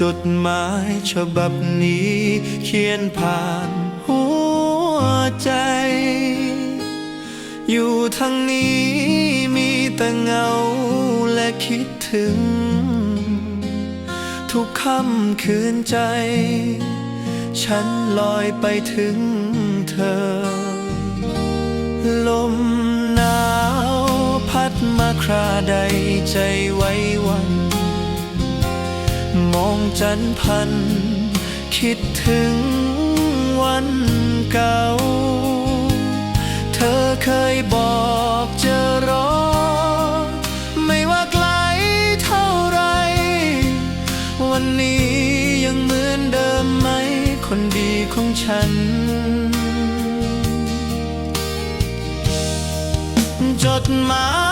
จดหมายฉบับนี้ เขียนผ่านหัวใจ อยู่ทางนี้มีแต่เงาและคิดถึง ทุกค่ำคืนใจ ฉันลอยไปถึงเธอ ลมหนาวพัดมาคราใดใจไว้วัน มองจันพัน คิดถึงวันเก่า เธอเคยบอกจะรอ ไม่ว่าไกลเท่าไร วันนี้ยังเหมือนเดิมไหม คนดีของฉัน จดหมาย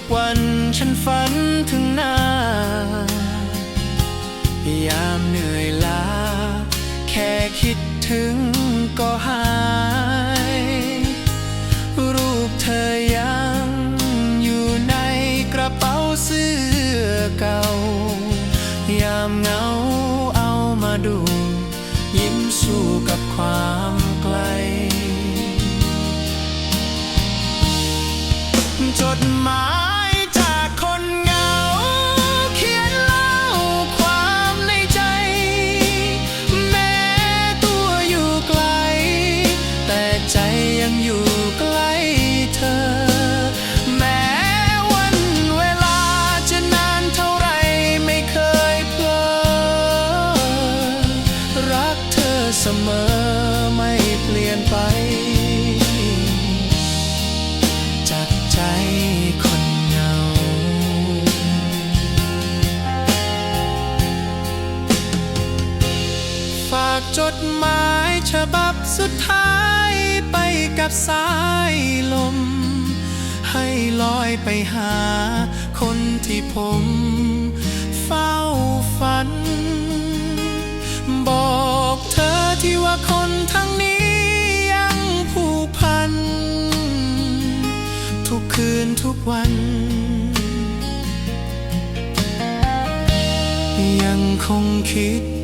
กวันฉันฝันถึงหน้ายามเหนื่อยล้า แค่คิดถึงก็หาย รูปเธอยังอยู่ในกระเป๋าเสื้อเก่า ยามเหงาเอามาดู ยิ้มสู้กับความไกล จดหมาย บสายลม ให้ลอยไปหาคนที่ผม เฝ้าฝัน บอกเธอที่ว่าคนทั้งนี้ยังผูกพัน ทุกคืนทุกวัน ยังคงคิด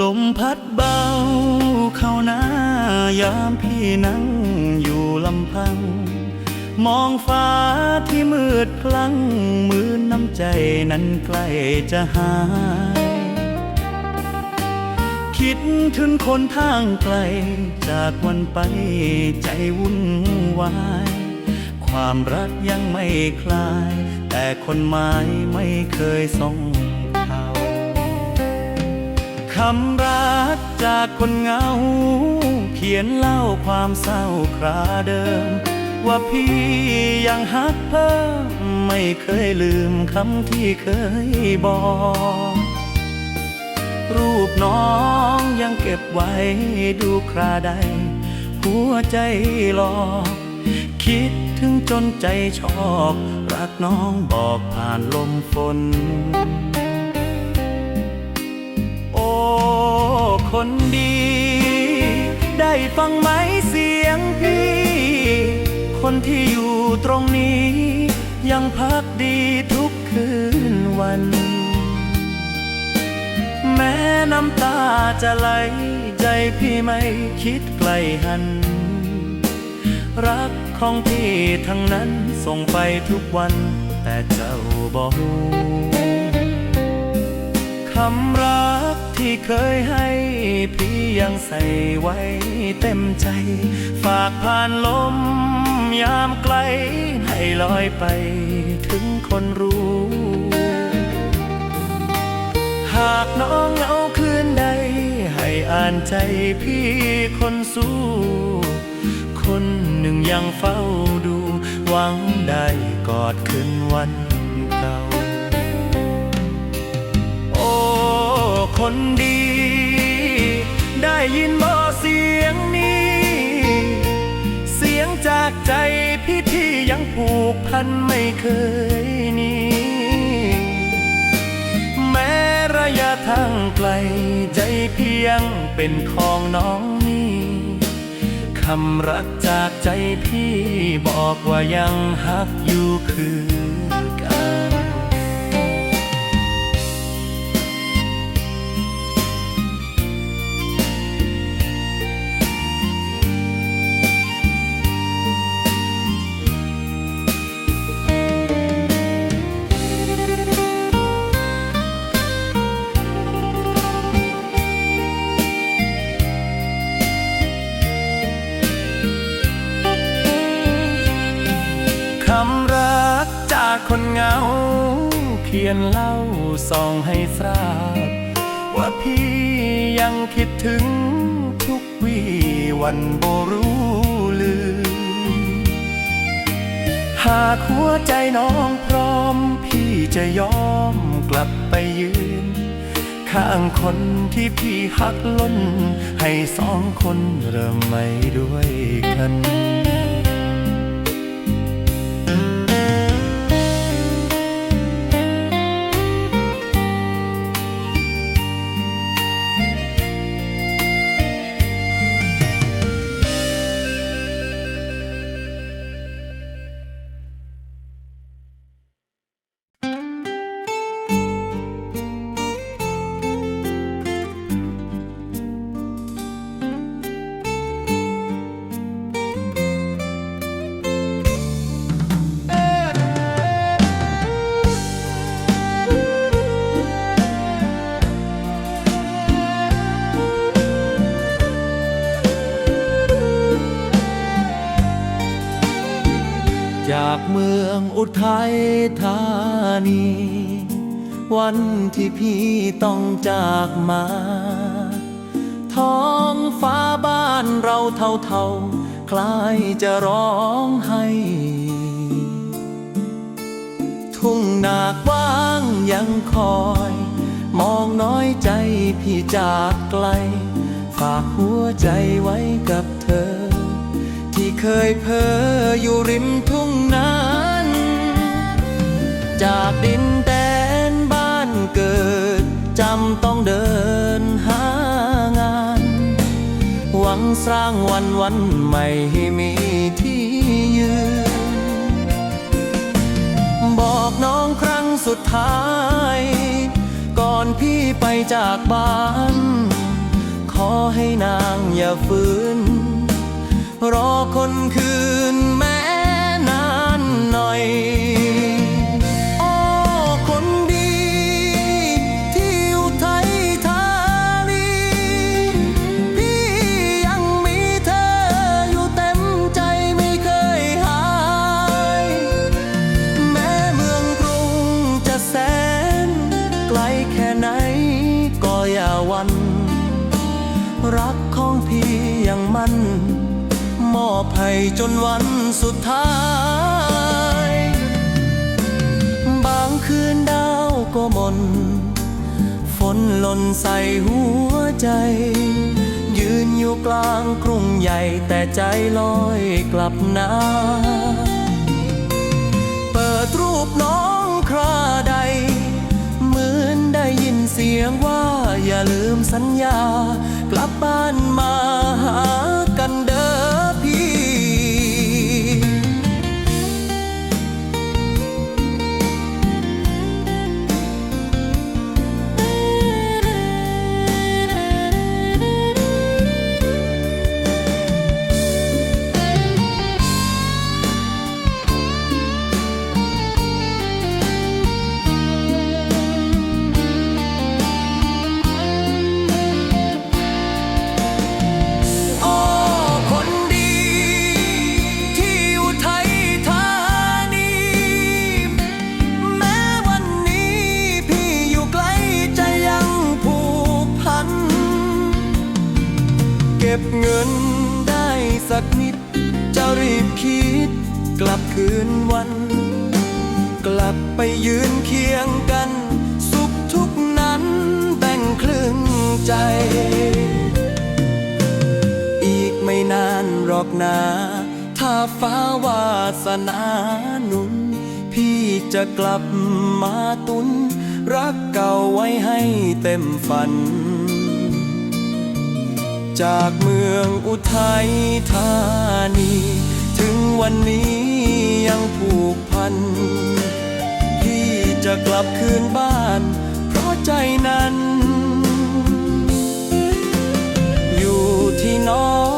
ลมพัดเบาเข้าหน้ายามพี่นั่งอยู่ลำพัง มองฟ้าที่มืดพลังมือนน้ำใจนั้นใกล้จะหาย คิดถึงคนทางไกล จากวันไปใจวุ่นวาย ความรักยังไม่คลาย แต่คนหมายไม่เคยส่ง คำรักจากคนเหงา เขียนเล่าความเศร้าคราเดิม ว่าพี่ยังฮักเพิ่มไม่เคยลืมคำที่เคยบอก รูปน้องยังเก็บไว้ดูคราใด หัวใจหลอกคิดถึงจนใจชอก รักน้องบอกผ่านลมฝน คนดี ได้ฟังไหมเสียงพี่ คนที่อยู่ตรงนี้ ยังพักดีทุกคืนวัน แม้น้ำตาจะไหล ใจพี่ไม่คิดไกลหัน รักของพี่ทั้งนั้นส่งไปทุกวัน แต่เจ้าบอก คำรักที่เคยให้พี่ยังใส่ไว้เต็มใจ ฝากผ่านลมยามไกล ให้ลอยไปถึงคนรู้ หากน้องเหงาคืนใด ให้อ่านใจพี่คนสู้ คนหนึ่งยังเฝ้าดู หวังได้กอดคืนวันเก่า คนดี ได้ยินบ่เสียงนี้ เสียงจากใจพี่ที่ยังผูกพันไม่เคยนีแม้ระยะทางไกลใจเพียงเป็นของน้องนี่คำรักจากใจพี่บอกว่ายังฮักอยู่คือ ส่องให้ทราบ ว่าพี่ยังคิดถึงทุกวี่วันโบรู้ลืม หากหัวใจน้องพร้อม พี่จะยอมกลับไปยืน ข้างคนที่พี่หักล้น ให้สองคนเริ่มใหม่ด้วยกัน ทัยธานี วันที่พี่ต้องจากมา ท้องฟ้าบ้านเราเท่าๆ คล้ายจะร้องไห้ ทุ่งนากว้างยังคอย มองน้อยใจพี่จากไกล ฝากหัวใจไว้กับเธอ ที่เคยเพ้ออยู่ริมทุ่งนั้น จากดินแดนบ้านเกิด จำต้องเดินหางาน หวังสร้างวันวันใหม่ให้มีที่ยืน บอกน้องครั้งสุดท้าย ก่อนพี่ไปจากบ้าน ขอให้นางอย่าฝืน รอคนคืนแม้น อบให้จนวันสุดท้าย บางคืนดาวก็มน ฝนหล่นใส่หัวใจ ยืนอยู่กลางกรุงใหญ่แต่ใจลอยกลับนาเปิดรูปน้องคราใด เหมือนได้ยินเสียงว่าอย่าลืมสัญญากลับบ้านมาหากันเด้อ อกนา ถ้าฟ้าวาสนาหนุน พี่จะกลับมาตุน รักเก่าไว้ให้เต็มฝัน จากเมืองอุทัยธานี ถึงวันนี้ยังผูกพัน พี่จะกลับคืนบ้าน เพราะใจนั้น อยู่ที่น้อง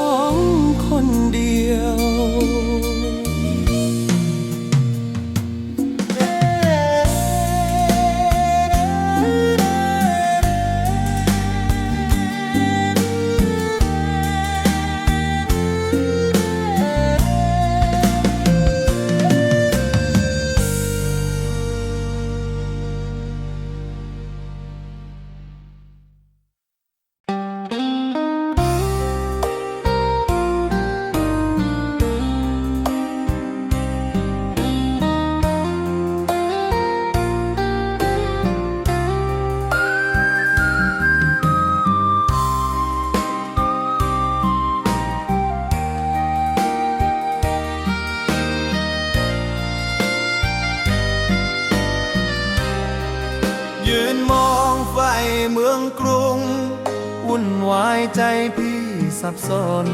วายใจพี่สับสน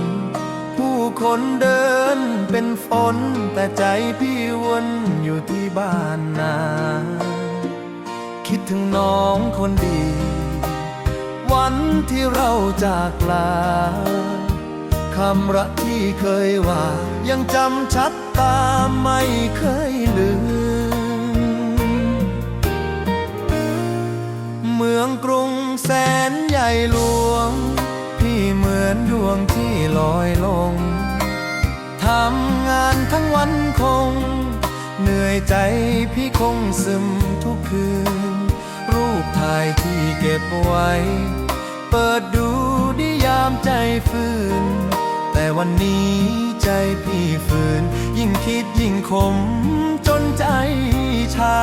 ผู้คนเดินเป็นฝน แต่ใจพี่วนอยู่ที่บ้านนา คิดถึงน้องคนดี วันที่เราจากลาคำรักที่เคยว่า ยังจำชัดตาไม่เคยลืม ใจพี่คงซึมทุกคืน รูปถ่ายที่เก็บไว้ เปิดดูดิยามใจฟื้น แต่วันนี้ใจพี่ฝืน ยิ่งคิดยิ่งขมจนใจชา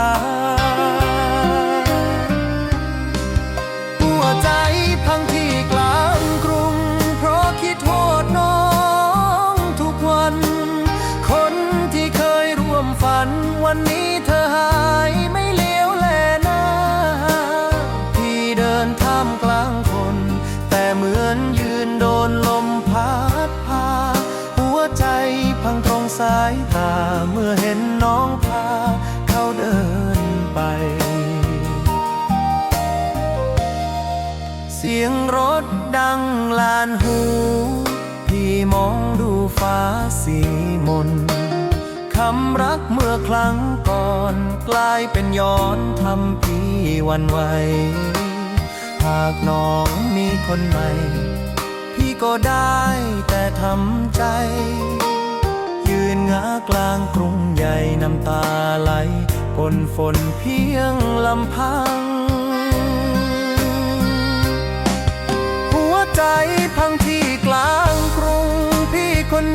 หัวใจพัง ครั้งก่อนกลายเป็นย้อนทำพี่วันไหว หากน้องมีคนใหม่ พี่ก็ได้แต่ทำใจ ยืนงากลางกรุงใหญ่น้ำตาไหลปนฝนเพียงลำพัง หัวใจพังที่กลางกรุงพี่คน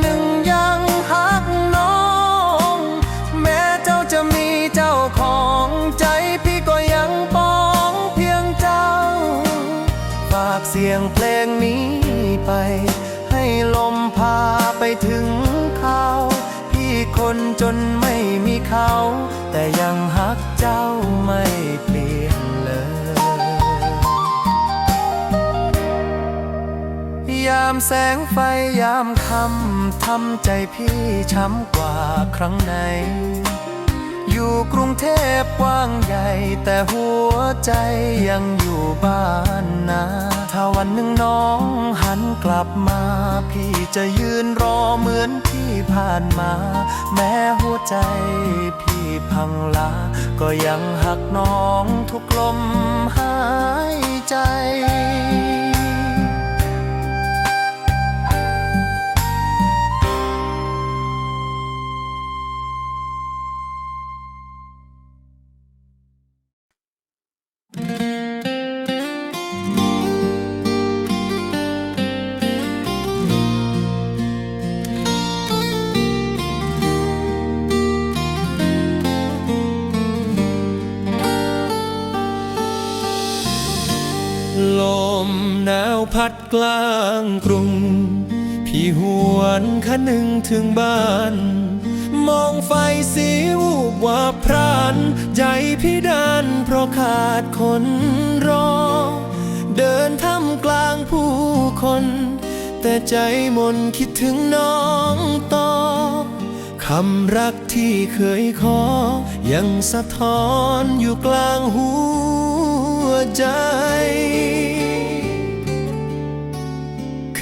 นไม่มีเขา แต่ยังหักเจ้าไม่เปลี่ยนเลย ยามแสงไฟยามคำทำใจพี่ช้ำกว่าครั้งไหน อยู่กรุงเทพกว้างใหญ่ แต่หัวใจยังอยู่บ้านนาถ้าวันหนึ่งน้องหันกลับมา พี่จะยืนรอเหมือน ผ่านมา แม้หัวใจพี่พังลา ก็ยังหักน้องทุกลมหายใจ คะนึงถึงบ้าน มองไฟสีวูบว่าพรานใจพี่ดันเพราะขาดคนรอ เดินท่ามกลางผู้คน แต่ใจมนคิดถึงน้องต่อคำรักที่เคยขอ ยังสะท้อนอยู่กลางหัวใจ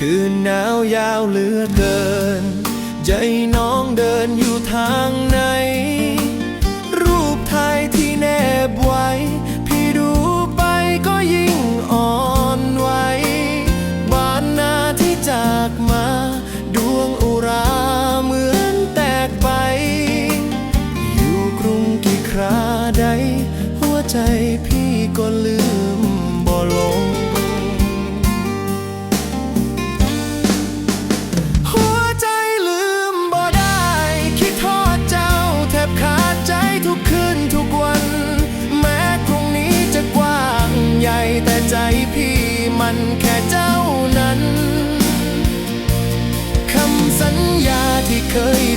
คืนหนาวยาวเหลือเกิน ใจน้องเดินอยู่ทางไหน รูปไทยที่แนบ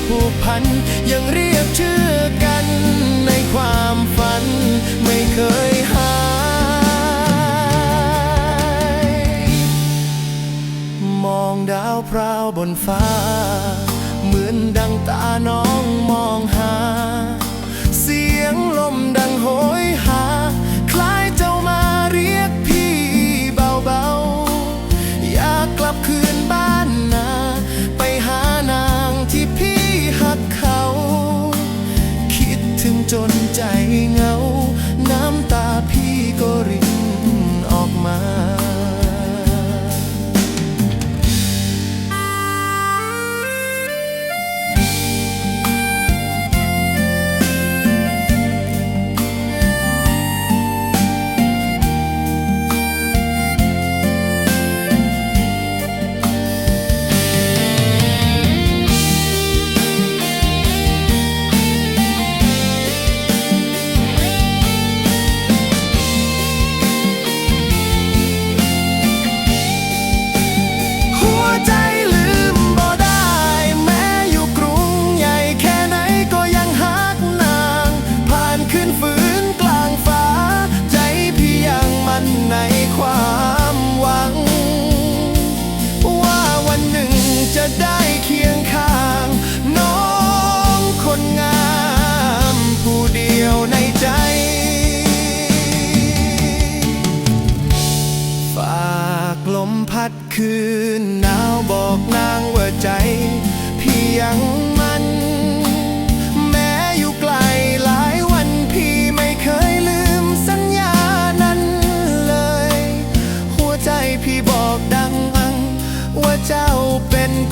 ผูกพัน ยังเรียกชื่อกันในความฝัน ไม่เคยหายมองดาวพราวบนฟ้า เหมือนดังตาน้องมองหา เสียงลมดังโหยหา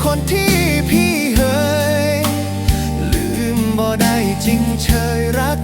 คนที่พี่เคยลืมบ่ได้จริงเชยรัก